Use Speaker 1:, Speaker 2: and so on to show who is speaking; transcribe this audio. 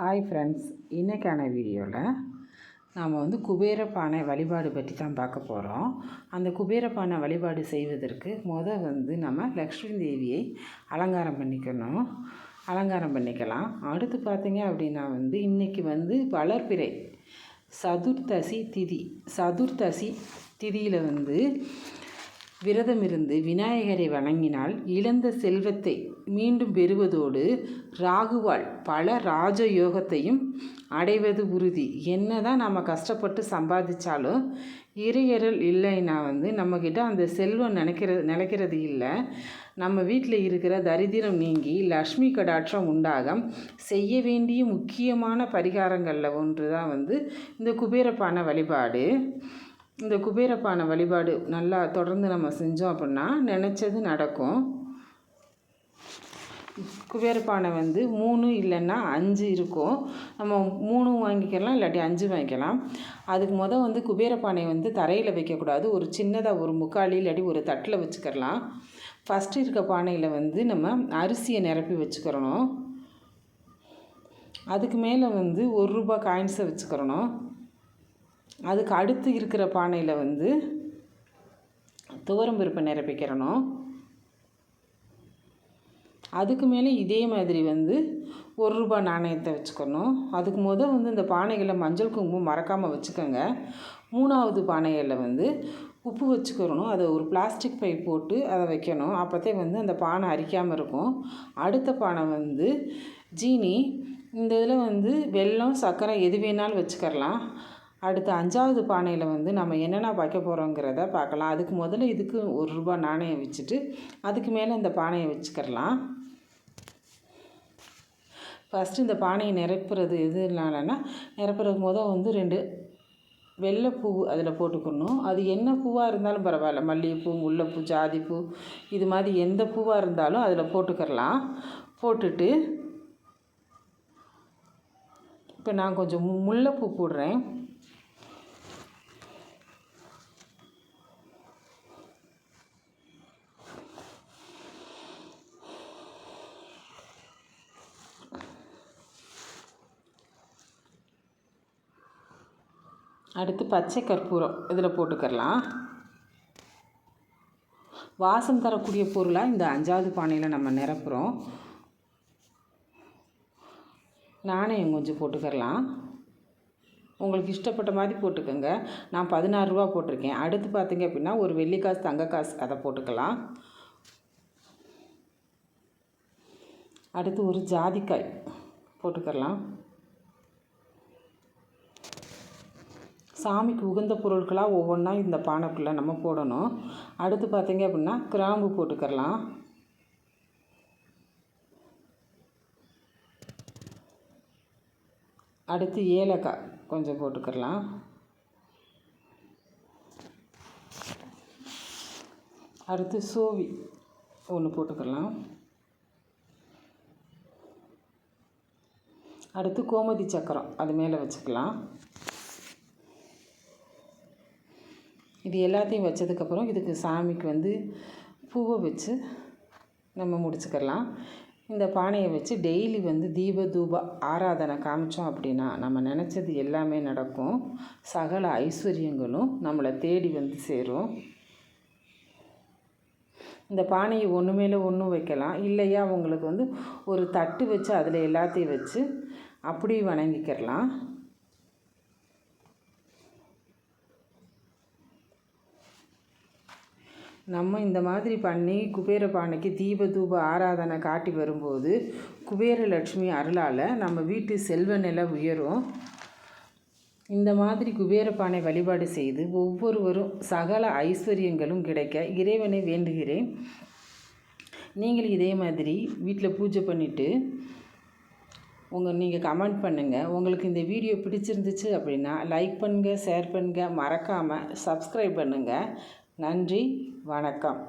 Speaker 1: Hi friends இன்றைக்கான வீடியோவில் நாம் வந்து குபேர பானை வழிபாடு பற்றி தான் பார்க்க போகிறோம் அந்த குபேர பானை வழிபாடு செய்வதற்கு முதல் வந்து நம்ம லக்ஷ்மி தேவியை அலங்காரம் பண்ணிக்கணும். அலங்காரம் பண்ணிக்கலாம். அடுத்து பார்த்திங்க அப்படின்னா வந்து இன்றைக்கி வந்து வளர்ப்பிறை சதுர்த்தசி திதி சதுர்த்தசி திதியில் வந்து விரதம் இருந்து விநாயகரை வணங்கினால் இழந்த செல்வத்தை மீண்டும் பெறுவதோடு ராகுவால் பல ராஜயோகத்தையும் அடைவது உறுதி. என்ன தான் நம்ம கஷ்டப்பட்டு சம்பாதிச்சாலும் இறையறல் இல்லைன்னா வந்து நம்மக்கிட்ட அந்த செல்வம் நினைக்கிறது நினைக்கிறது இல்லை. நம்ம வீட்டில் இருக்கிற தரித்திரம் நீங்கி லக்ஷ்மி கடாட்சம் உண்டாக செய்ய வேண்டிய முக்கியமான பரிகாரங்களில் ஒன்று தான் வந்து இந்த குபேரப்பான வழிபாடு. இந்த குபேரப்பானை வழிபாடு நல்லா தொடர்ந்து நம்ம செஞ்சோம் அப்படின்னா நினச்சது நடக்கும். குபேரப்பானை வந்து மூணு இல்லைன்னா அஞ்சு இருக்கும். நம்ம மூணு வாங்கிக்கலாம் இல்லாட்டி அஞ்சு வாங்கிக்கலாம். அதுக்கு மொதல் வந்து குபேரப்பானை வந்து தரையில் வைக்கக்கூடாது. ஒரு சின்னதாக ஒரு முக்காலி இல்லாட்டி ஒரு தட்டில் வச்சுக்கிறலாம். ஃபஸ்ட்டு இருக்க பானையில் வந்து நம்ம அரிசியை நிரப்பி வச்சுக்கிறணும். அதுக்கு மேலே வந்து ஒரு ரூபா காயின்ஸை வச்சுக்கிறணும். அதுக்கு அடுத்து இருக்கிற பானையில் வந்து துவரம் பருப்பை நிரப்பிக்கிறணும். அதுக்கு மேலே இதே மாதிரி வந்து ஒரு ரூபா நாணயத்தை வச்சுக்கணும். அதுக்கு முதல் வந்து இந்த பானைகளை மஞ்சள் குங்குமம் மறக்காமல் வச்சுக்கோங்க. மூணாவது பானைகளில் வந்து உப்பு வச்சுக்கிறணும் அதை ஒரு பிளாஸ்டிக் பை போட்டு அதை வைக்கணும். அப்போத்தே வந்து அந்த பானை அரிக்காமல் இருக்கும். அடுத்த பானை வந்து ஜீனி. இந்த இதில் வந்து வெல்லம் சர்க்கரை எது வேணாலும் வச்சுக்கரலாம். அடுத்து அஞ்சாவது பானையில் வந்து நம்ம என்னென்ன வைக்க போகிறோங்கிறத பார்க்கலாம். அதுக்கு முதல்ல இதுக்கு ஒரு ரூபா நாணயம் வச்சுட்டு அதுக்கு மேலே இந்த பானையை வச்சுக்கிறலாம். ஃபஸ்ட்டு இந்த பானையை நிரப்புறது எதுனாலன்னா நிரப்புறது முதல் வந்து ரெண்டு வெள்ளைப்பூ அதில் போட்டுக்கணும். அது என்ன பூவாக இருந்தாலும் பரவாயில்ல. மல்லிகைப்பூ முல்லைப்பூ ஜாதிப்பூ இது மாதிரி எந்த பூவாக இருந்தாலும் அதில் போட்டுக்கிறலாம். போட்டுட்டு இப்போ நான் கொஞ்சம் முல்லைப்பூ போடுறேன். அடுத்து பச்சை கற்பூரம். இதில் போட்டுக்கிறலாம். வாசம் தரக்கூடிய பொருளாக இந்த அஞ்சாவது பானையில் நம்ம நிரப்புகிறோம் நாணயம் கொஞ்சம் போட்டுக்கிறலாம். உங்களுக்கு இஷ்டப்பட்ட மாதிரி போட்டுக்கோங்க. நான் பதினாறு ரூபா போட்டிருக்கேன். அடுத்து பார்த்தீங்க அப்படின்னா ஒரு வெள்ளிக்காசு தங்க காசு அதை போட்டுக்கலாம். அடுத்து ஒரு ஜாதிக்காய் போட்டுக்கலாம் சாமிக்கு உகந்த பொருட்களாக ஒவ்வொன்றா இந்த பானைக்குள்ளே நம்ம போடணும். அடுத்து பார்த்திங்க அப்படின்னா கிராம்பு போட்டுக்கிறலாம். அடுத்து ஏலக்காய் கொஞ்சம் போட்டுக்கிறலாம். அடுத்து சோவி ஒன்று போட்டுக்கலாம் அடுத்து கோமதி சக்கரம் அது மேலே வச்சுக்கலாம். இது எல்லாத்தையும் வச்சதுக்கப்புறம் இதுக்கு சாமிக்கு வந்து பூவை வச்சு நம்ம முடிச்சுக்கலாம் இந்த பானையை வச்சு டெய்லி வந்து தீப தூப ஆராதனை காமிச்சோம் அப்படின்னா நம்ம நினச்சது எல்லாமே நடக்கும். சகல ஐஸ்வர்யங்களும் நம்மளை தேடி வந்து சேரும். இந்த பானையை ஒன்று மேலே ஒன்றும் வைக்கலாம். இல்லையா உங்களுக்கு வந்து ஒரு தட்டு வச்சு அதில் எல்லாத்தையும் வச்சு அப்படி வணங்கிக்கிறலாம். நம்ம இந்த மாதிரி பண்ணி குபேர பானைக்கு தீப தூப ஆராதனை காட்டி வரும்போது குபேரலட்சுமி அருளால் நம்ம வீட்டு செல்வ நிலை உயரும். இந்த மாதிரி குபேர பானை வழிபாடு செய்து ஒவ்வொருவரும் சகல ஐஸ்வர்யங்களும் கிடைக்க இறைவனை வேண்டுகிறேன். நீங்கள் இதே மாதிரி வீட்டில் பூஜை பண்ணிவிட்டு உங்கள் நீங்கள் கமெண்ட் பண்ணுங்கள் உங்களுக்கு இந்த வீடியோ பிடிச்சிருந்துச்சு அப்படின்னா லைக் பண்ணுங்கள் ஷேர் பண்ணுங்கள் மறக்காமல் சப்ஸ்கிரைப் பண்ணுங்கள் நன்றி. வணக்கம்.